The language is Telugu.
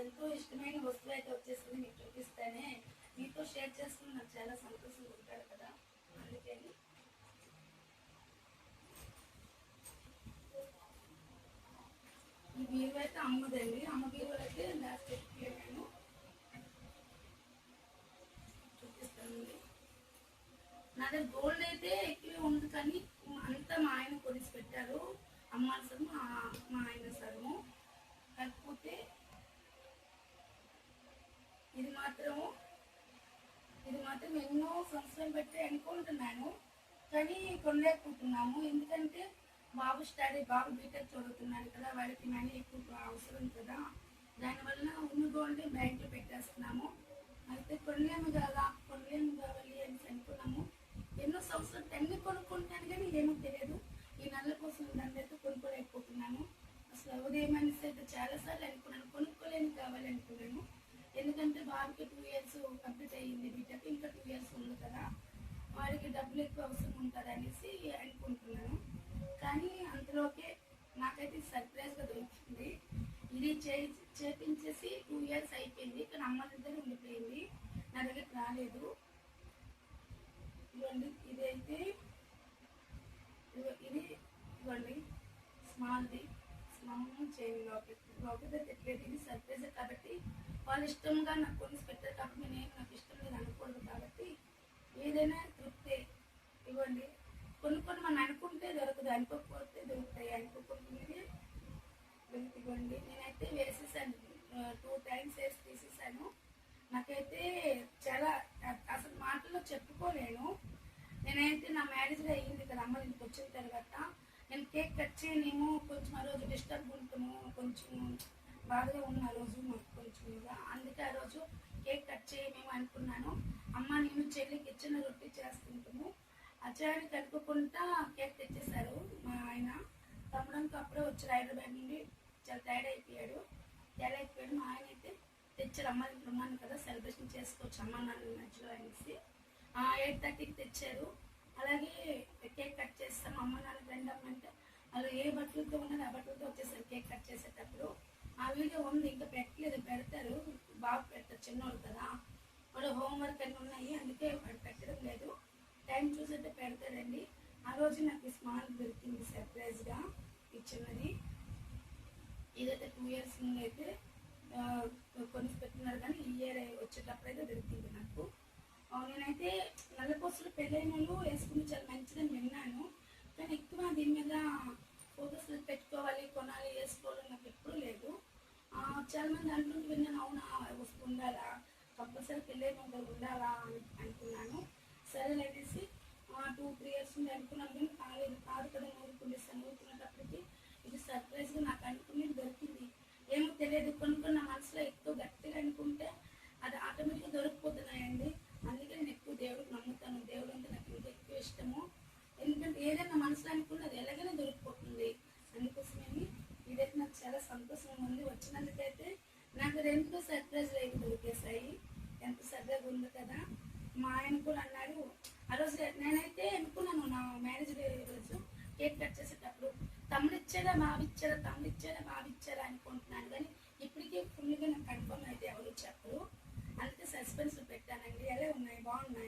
ఎంతో ఇష్టమైన వస్తువు అయితే వచ్చేసింది మీకు చూపిస్తానే. మీతో షేర్ చేసుకుని నాకు చాలా సంతోషంగా ఉంటాడు కదా. అందుకని ఈ బీరువా అయితే అమ్మదండి. అమ్మ బీరువా అయితే లాస్ట్ నేను చూపిస్తానండి. నా దగ్గర గోల్డ్ అయితే ఎక్కువ ఉంది కానీ అంతా మా ఆయన కొలిసి పెట్టారు. అమ్మాల్సిన సగము ఆ- మా ఆయన సగము కాకపోతే ఇది మాత్రము ఇది మాత్రం ఎన్నో సంవత్సరాలు పెట్టి అనుకుంటున్నాను. కానీ కొనలేకపోతున్నాము. ఎందుకంటే బాబు స్టడీ బాబు బీటెక్ చదువుతున్నాడు కదా వాడికి మనీ ఎక్కువ అవసరం కదా. దానివల్ల ఉన్న గోల్డ్ బ్యాంక్లో పెట్టేస్తున్నాము. అయితే కొనలేము కదా కొనలేము కావాలి అని అనుకున్నాము. ఎన్నో సంవత్సరాలు అన్ని కొనుక్కుంటాను కానీ ఏమో తెలియదు. ఈ నెల కోసం దాన్ని అయితే కొనుక్కోలేకపోతున్నాను అసలు ఉదయం అయితే చాలాసార్లు అనుకున్నాను కొనుక్కోలేని కావాలి అనుకున్నాను. ఎందుకంటే బాబుకి టూ ఇయర్స్ కంప్లీట్ అయ్యింది. సర్ప్రైజ్గా దొరికింది. ఇది చే చేపించేసి టూ ఇయర్స్ అయిపోయింది. కానీ అమ్మ దగ్గర ఉండిపోయింది. నా దగ్గరికి రాలేదు. ఇవ్వండి ఇదైతే ఇది ఇవ్వండి. స్మాల్ది. స్మాల్ చైన్ లాకెట్ లాకెట్ అయితే ఎట్లేదు ఇది సర్ప్రైజ్ కాబట్టి వాళ్ళు ఇష్టంగా నాకు కొనిసి పెట్టారు కాబట్టి నేను నాకు ఇష్టం లేదు అనకూడదు కాబట్టి ఏదైనా తృప్తి ఇవ్వండి. కొన్ని కొన్ని మనం అనుకుంటే దొరకదు అనుకోకపోతే దొరుకుతాయి. నాకైతే చాలా అసలు మాటల్లో చెప్పుకోలేను. నేనైతే నా మ్యారేజ్ అయ్యింది కదా అమ్మ ఇంటికి వచ్చిన తర్వాత. నేను కేక్ కట్ చేయనేమో కొంచెం ఆ రోజు డిస్టర్బ్ ఉంటాము కొంచెం బాధగా ఉన్న ఆ రోజు మాకు కొంచెం అందుకే ఆ రోజు కేక్ కట్ చేయమేమో అనుకున్నాను. అమ్మ నేను చెల్లికి ఇచ్చిన రొట్టె చేస్తుంటాము. అచ్చాయని కలుపుకుంటా కేక్ తెచ్చేశారు మా ఆయన. తమ్ముడంకి అప్పుడే వచ్చారు హైదరాబాద్ నుండి. చాలా టైర్డ్ అయిపోయాడు. టైర్డ్ అయిపోయాడు. మా ఆయన తెచ్చారు అమ్మ ఇప్పుడు కదా సెలబ్రేషన్ చేసుకోవచ్చు అమ్మ నాన్న మధ్యలో అనేసి. ఎయిట్ థర్టీకి తెచ్చారు. అలాగే కేక్ కట్ చేస్తాం. అమ్మ నాన్న ఫ్రెండ్ అమ్మంటే వాళ్ళు ఏ బట్టలతో ఉన్నది ఆ బట్టలతో వచ్చేసారు కేక్ కట్ చేసేటప్పుడు. ఆ వీడియో ఉంది ఇంకా పెట్టలేదు పెడతారు. బాగా పెడతారు చిన్నోళ్ళు కదా. వాడు హోంవర్క్ అన్నీ ఉన్నాయి అందుకే వాడు పెట్టడం లేదు. టైం చూసైతే పెడతారండి ఆ రోజు నాకు స్మాల్ దొరికింది సర్ప్రైజ్గా ఇచ్చినది ఇదైతే టూ ఇయర్స్ ముందు అయితే ఆ, కొనిసి పెట్టినారు కానీ ఈ ఇయర్ వచ్చేటప్పుడు అయితే దొరికింది నాకు. నేనైతే నల్లపూసలు పెళ్ళైన వాళ్ళు వేసుకుని చాలా మంచిదని విన్నాను. కానీ ఎక్కువ దీని మీద ఫోటోస్ పెట్టుకోవాలి కొనాలి వేసుకోవాలి నాకు ఎప్పుడూ లేదు. ఆ, చాలా మంది విన్నాను అవునా ఉండాలా? కంపల్సరీ పెళ్ళైన వాళ్ళు ఉండాలా అని అనుకున్నాను. సరే అనేసి టూ త్రీ ఇయర్స్ ఉంది అనుకున్నాను కానీ కాలేదు. అనుకున్నది. ఎలాగైనా దొరికిపోతుంది. అందుకోసమని ఇదైతే నాకు చాలా సంతోషంగా ఉంది. వచ్చినందుకైతే నాకు రెండు సర్ప్రైజ్ అయితే దొరికేసాయి ఎంత సర్ప్రైజ్ ఉంది కదా. మా ఆయన కూడా అన్నాడు ఆ రోజు నేనైతే అనుకున్నాను నా మ్యారేజ్ డే రోజు కేక్ కట్ చేసేటప్పుడు. తమ్ముడు ఇచ్చారా మావి ఇచ్చారా తమ్ముడు ఇచ్చారా మావి ఇచ్చారా అనుకుంటున్నాను. కానీ ఇప్పటికీ ఫుల్గా నాకు కన్ఫర్మ్ అయితే ఎవరు ఇచ్చారు అందుకే సస్పెన్స్ పెట్టానండి. ఎలా ఉన్నాయి? బాగున్నాయి?